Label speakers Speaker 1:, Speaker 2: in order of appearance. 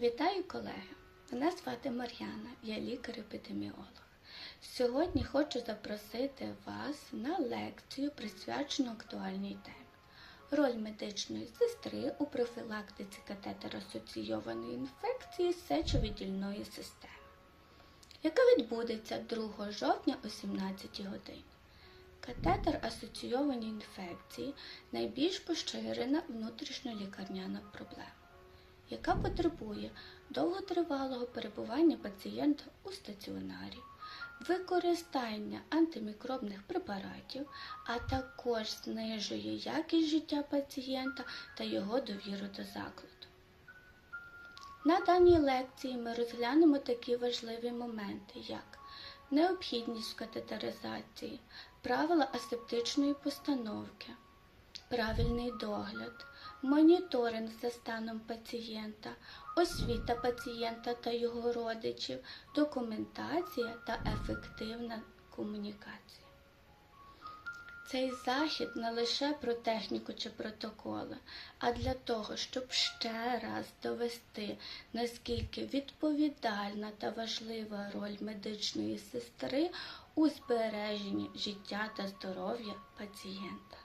Speaker 1: Вітаю колеги! Мене звати Мар'яна, я лікар-епідеміолог. Сьогодні хочу запросити вас на лекцію, присвячену актуальній темі. Роль медичної сестри у профілактиці катетер-асоційованої інфекції сечовидільної системи, яка відбудеться 2 жовтня о 17 годині. Катетер асоційовані інфекції найбільш поширена внутрішньолікарняна проблема яка потребує довготривалого перебування пацієнта у стаціонарі, використання антимікробних препаратів, а також знижує якість життя пацієнта та його довіру до закладу. На даній лекції ми розглянемо такі важливі моменти, як необхідність катетеризації, правила асептичної постановки, правильний догляд, моніторинг за станом пацієнта, освіта пацієнта та його родичів, документація та ефективна комунікація. Цей захід не лише про техніку чи протоколи, а для того, щоб ще раз довести, наскільки відповідальна та важлива роль медичної сестри у збереженні життя та здоров'я пацієнта.